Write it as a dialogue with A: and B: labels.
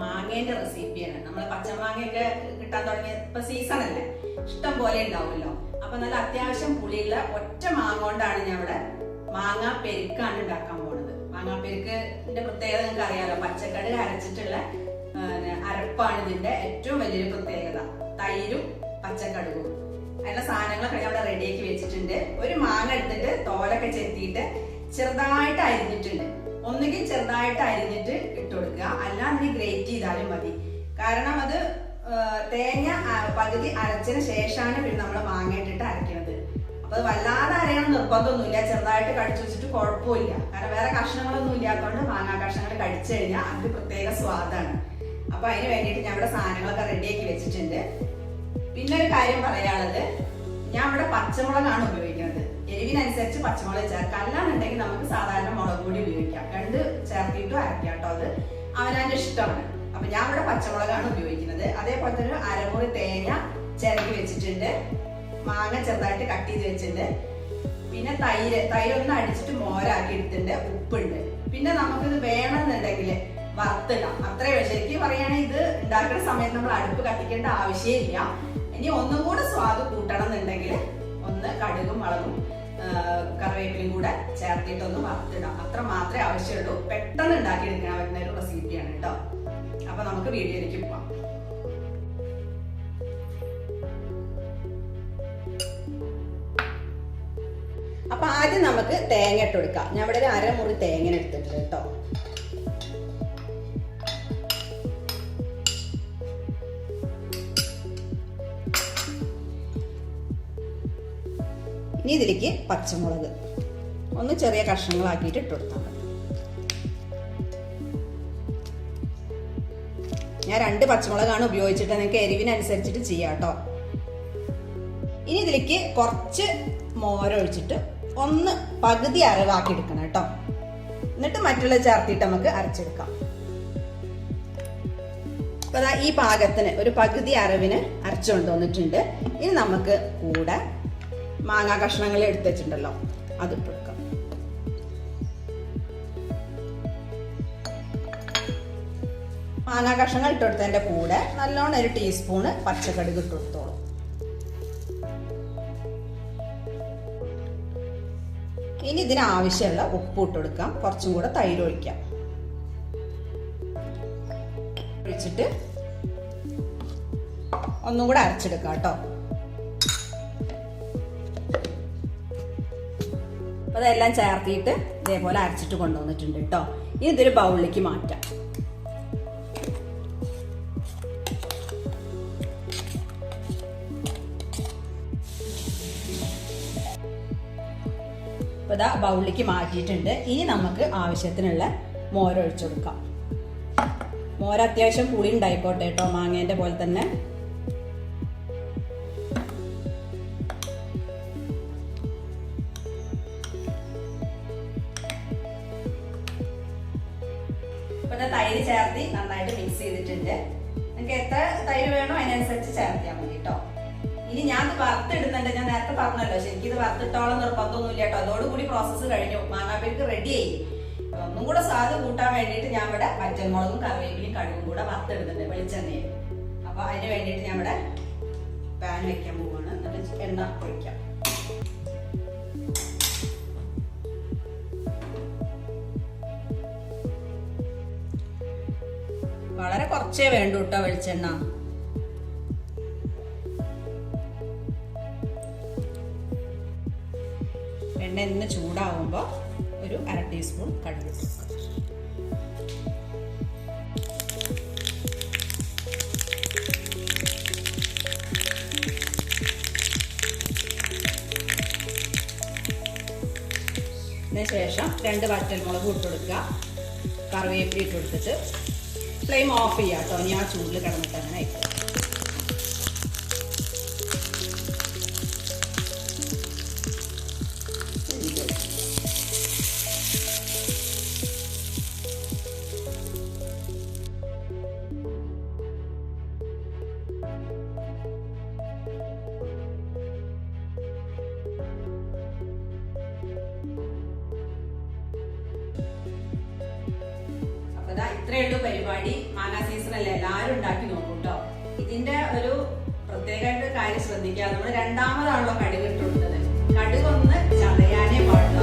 A: മാങ്ങേന്റെ റെസിപ്പിയാണ് നമ്മൾ പച്ചമാങ്ങയൊക്കെ കിട്ടാൻ തുടങ്ങിയ ഇപ്പൊ സീസൺ അല്ലേ? ഇഷ്ടം പോലെ ഉണ്ടാവുമല്ലോ. അപ്പൊ നല്ല അത്യാവശ്യം പുളിയുള്ള ഒറ്റ മാങ്ങ കൊണ്ടാണ് ഞാൻ ഇവിടെ മാങ്ങാ പെരുക്കാണ് ഉണ്ടാക്കാൻ പോണത്. മാങ്ങാ ഇതിന്റെ പ്രത്യേകത നിങ്ങൾക്ക് അറിയാലോ. പച്ചക്കറി അരച്ചിട്ടുള്ള അരപ്പാണ് ഇതിന്റെ ഏറ്റവും വലിയൊരു പ്രത്യേകത. തൈരും പച്ചക്കടുകും. അതിനുള്ള സാധനങ്ങളൊക്കെ ഞാൻ അവിടെ റെഡിയാക്കി വെച്ചിട്ടുണ്ട്. ഒരു മാങ്ങ എടുത്തിട്ട് തോലൊക്കെ ചെത്തിയിട്ട് ചെറുതായിട്ട് അരിഞ്ഞിട്ടുണ്ട്. ഒന്നുകിൽ ചെറുതായിട്ട് അരിഞ്ഞിട്ട് ഇട്ട് കൊടുക്കുക. അല്ലാതെ ഗ്രേറ്റ് ചെയ്താലും മതി. കാരണം അത് തേങ്ങ പകുതി അരച്ചതിന് ശേഷമാണ് പിന്നെ നമ്മൾ മാങ്ങ ഇട്ടിട്ട് അരയ്ക്കുന്നത് അപ്പൊ വല്ലാതെ അരയണം നിർബന്ധമൊന്നുമില്ല. ചെറുതായിട്ട് കടിച്ചു വെച്ചിട്ട് കുഴപ്പമില്ല. കാരണം വേറെ കഷ്ണങ്ങളൊന്നും ഇല്ലാത്തതുകൊണ്ട് മാങ്ങാ കഷ്ണങ്ങൾ കടിച്ചു കഴിഞ്ഞാൽ അതിന്റെ പ്രത്യേക സ്വാദാണ്. അപ്പൊ അതിന് വേണ്ടിയിട്ട് ഞാൻ ഇവിടെ സാധനങ്ങളൊക്കെ റെഡിയാക്കി വെച്ചിട്ടുണ്ട്. പിന്നെ ഒരു കാര്യം പറയാനുള്ളത്. ഞാൻ ഇവിടെ പച്ചമുളകാണ് ഉപയോഗിക്കുന്നത്. എരിവിനനുസരിച്ച് പച്ചമുളക് ചേർക്കാം. അല്ലാന്നുണ്ടെങ്കിൽ നമുക്ക് സാധാരണ മുളക് പൊടി ഉപയോഗിക്കാം. രണ്ട് ചേർത്തിട്ടും അരക്കാം കേട്ടോ അത്. അവനാന്റെ ഇഷ്ടമാണ്. അപ്പൊ ഞാൻ ഇവിടെ പച്ചമുളകാണ് ഉപയോഗിക്കുന്നത്. അതേപോലെ തന്നെ ഒരു അരമുറി തേങ്ങ ചിരകി വെച്ചിട്ടുണ്ട്. മാങ്ങ ചെറുതായിട്ട് കട്ട് ചെയ്ത് വെച്ചിട്ടുണ്ട്. പിന്നെ തൈര് തൈര് ഒന്ന് അടിച്ചിട്ട് മോരാക്കി എടുത്തിട്ടുണ്ട്. ഉപ്പുണ്ട്. പിന്നെ നമുക്കിത് വേണമെന്നുണ്ടെങ്കിൽ വറുത്തിടാം. അത്രേ. ശരിക്കും പറയുകയാണെങ്കിൽ ഇത് ഉണ്ടാക്കുന്ന സമയത്ത് നമ്മൾ അടുപ്പ് കത്തിക്കേണ്ട ആവശ്യമില്ല. ഇനി ഒന്നും കൂടെ സ്വാദ് കൂട്ടണം എന്നുണ്ടെങ്കിൽ ഒന്ന് കടുകും മുളകും ആ, കറിവേപ്പിലും കൂടെ ചേർത്തിട്ട് ഒന്ന് വറുത്തിടാം. അത്ര മാത്രമേ ആവശ്യമുള്ളൂ. പെട്ടെന്ന് ഉണ്ടാക്കിയെടുക്കാൻ പറ്റുന്ന ഒരു റെസിപ്പിയാണ് കേട്ടോ. അപ്പൊ നമുക്ക് വീഡിയോയിലേക്ക് പോവാം. അപ്പൊ ആദ്യം നമുക്ക് തേങ്ങ ഇട്ട് കൊടുക്കാം. ഞാൻ ഇവിടെ ഒരു അരമുറി തേങ്ങ എടുത്തിട്ടുണ്ട് കേട്ടോ. ഇനി ഇതിലേക്ക് പച്ചമുളക്. ഒന്ന് ചെറിയ കഷ്ണങ്ങളാക്കിയിട്ട് ഇട്ട് കൊടുത്താൽ മതി. ഞാൻ രണ്ട് പച്ചമുളകാണ് ഉപയോഗിച്ചിട്ട് നിങ്ങൾക്ക് എരിവിനനുസരിച്ചിട്ട് ചെയ്യാം കേട്ടോ. ഇനി ഇതിലേക്ക് കുറച്ച് മോരൊഴിച്ചിട്ട് ഒന്ന് പകുതി അരവാക്കി എടുക്കണം കേട്ടോ. എന്നിട്ട് മറ്റുള്ള ചേർത്തിട്ട് നമുക്ക് അരച്ചെടുക്കാം. അപ്പൊ ഈ പാകത്തിന് ഒരു പകുതി അരവിന് അരച്ചുകൊണ്ട് വന്നിട്ടുണ്ട് ഇനി നമുക്ക് കൂടെ മാങ്ങാ കഷ്ണങ്ങൾ എടുത്തു വെച്ചിട്ടുണ്ടല്ലോ അത് എടുക്കാം മാങ്ങാ കഷ്ണങ്ങൾ ഇട്ടുകൊടുത്തതിന്റെ കൂടെ നല്ലോണം ഒരു ടീസ്പൂണ് പച്ചക്കടുക് ഇട്ട് ഇനി ഇതിന് ആവശ്യമുള്ള ഉപ്പ് ഇട്ട് കൊടുക്കാം കുറച്ചും കൂടെ തൈര് ഒഴിക്കാം. ഒഴിച്ചിട്ട് ഒന്നും കൂടെ അരച്ചെടുക്കാം കേട്ടോ. അതെല്ലാം ചേർത്തിയിട്ട് ഇതേപോലെ അരച്ചിട്ട് കൊണ്ടുവന്നിട്ടുണ്ട് കേട്ടോ. ഇനി ഇതൊരു ബൗളിലേക്ക് മാറ്റാം. അപ്പൊ ഇതാ ബൗളിലേക്ക് മാറ്റിയിട്ടുണ്ട്. ഇനി നമുക്ക് ആവശ്യത്തിനുള്ള മോരൊഴിച്ചു കൊടുക്കാം. മോര അത്യാവശ്യം പുളി ഉണ്ടായിക്കോട്ടെ കേട്ടോ മാങ്ങേന്റെ പോലെ തന്നെ. തൈര് ചേർത്തി നന്നായിട്ട് മിക്സ് ചെയ്തിട്ടുണ്ട്. നിങ്ങൾക്ക് എത്ര തൈര് വേണോ അതിനനുസരിച്ച് ചേർത്തിയാൽ മതി കേട്ടോ. ഇനി ഞാൻ ഇത് വറുത്തിടുന്നുണ്ട് ഞാൻ നേരത്തെ പറഞ്ഞല്ലോ ശരിക്കും ഇത് വറുത്തിട്ടോളം നിർബന്ധമൊന്നും ഇല്ല കേട്ടോ. അതോടുകൂടി പ്രോസസ്സ് കഴിഞ്ഞു. മാങ്ങാപ്പേർക്ക് റെഡിയായി ഒന്നും കൂടെ സ്വാദ് കൂട്ടാൻ വേണ്ടിയിട്ട് ഞാൻ ഇവിടെ പച്ചമുളകും കറിവേപ്പിലയും കടുകും കൂടെ വറുത്തിടുന്നുണ്ട് വെളിച്ചെണ്ണയിൽ. അപ്പൊ അതിന് വേണ്ടിയിട്ട് ഞാൻ ഇവിടെ പാൻ വെക്കാൻ പോവാണ്. എന്നിട്ട് എണ്ണ ഒഴിക്കാം. വളരെ കുറച്ചേ വേണ്ടൂട്ടോ വെളിച്ചെണ്ണ. എണ്ണ ഇന്ന് ചൂടാവുമ്പോൾ ഒരു അര ടീസ്പൂൺ കടുക് ശേഷം രണ്ട് വറ്റൽമുളക് ഇട്ട് കൊടുക്കുക. കറിവേപ്പില ഇട്ട് കൊടുത്തിട്ട് ഫ്ലെയിം ഓഫ് ചെയ്യാം കേട്ടോ ഇനി ആ ചൂടിൽ കിടന്നിട്ട് അങ്ങനെ ആയിക്കോ ഇത്രയുള്ളൂ പരിപാടി. മാങ്ങാ സീസണല്ലേ എല്ലാവരും ഉണ്ടാക്കി നോക്കും കേട്ടോ ഇതിന്റെ ഒരു പ്രത്യേകമായിട്ട് കാര്യം ശ്രദ്ധിക്കുക. നമ്മൾ രണ്ടാമതാണല്ലോ കടുക് ഇട്ടുകൊടുത്തത് കടുകൊന്ന് ചതയാനേ പാടും